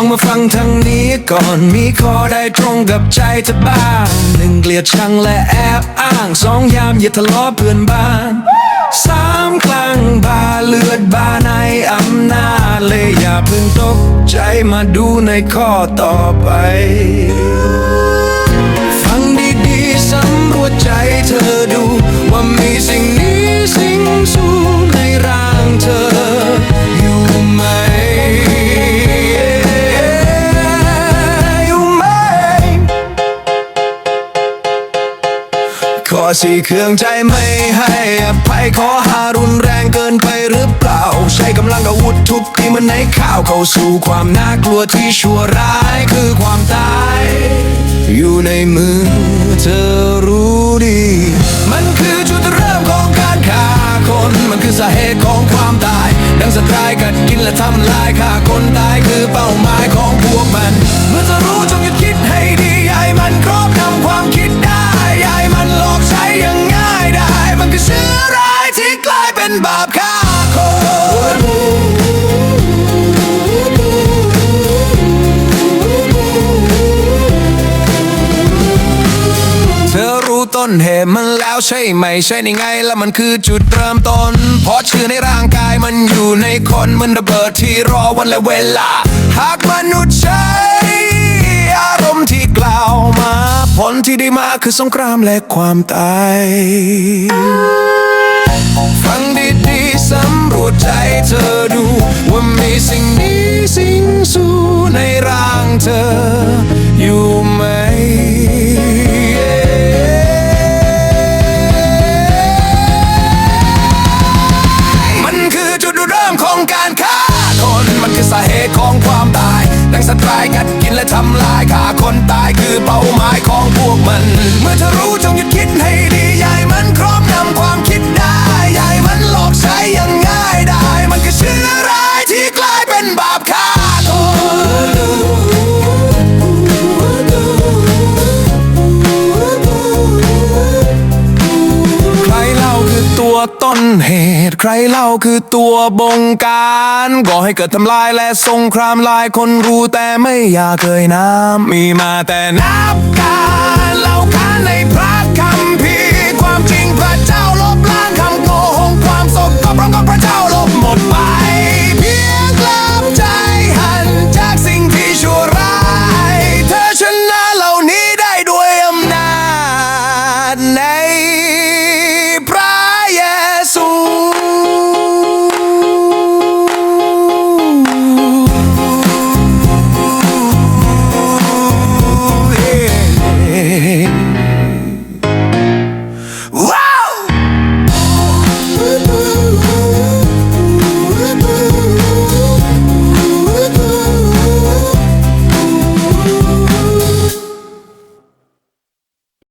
องมาฟังทางนี้ก่อนมีข้อได้ตรงกับใจเธอบ้างหนึ่งเกลียดชังและแอบอ้างสองยามอย่าทะเลาะเพื่อนบ้านสามกลางบาเลือดบาในอำนาจเลยอย่าเพิ่งตกใจมาดูในข้อต่อไป ฟังดีๆสำรวจใจเธอดูว่ามีสิ่ง ขอสี่เครื่องใจไม่ให้อภัยขอหารุนแรงเกินไปหรือเปล่า ใช้กำลังอาวุธทุบตีมันในข่าวเข้าสู่ความน่ากลัวที่ชั่วร้ายคือความตาย อยู่ในมือเธอรู้ดี มันคือจุดเริ่มของการฆ่าคน มันคือสาเหตุของความตาย ดังสตรายกัดกินและทำลายฆ่าคนตายคือเป้าหมายของพวกมัน เมื่อเธอรู้จงหยุดคิด ต้นเหตุมันแล้วใช่ไหมใช่ในไง แล้วมันคือจุดเริ่มต้น เพราะเชื้อในร่างกายมันอยู่ในคนมันระเบิดที่รอวันและเวลา หากมนุษย์ใช้อารมณ์ที่กล่าวมา ผลที่ได้มาคือสงครามและความตายฟังดีๆสำรวจใจเธอดู ว่ามีสิ่งนี้สิ่งสู้ในร่างเธอ ของการฆ่าคนมันคือสาเหตุของความตายดังสัตว์ร้ายกัดกินและทำลายฆ่าคนตายคือเป้าหมายของพวกมัน เมื่อเธอรู้จงหยุดคิดให้ดี ต้นเหตุใครเล่าคือตัวบงการก่อให้เกิดทำลายและสงครามลายคนรู้แต่ไม่อยากเคยน้ำมีมาแต่นับการ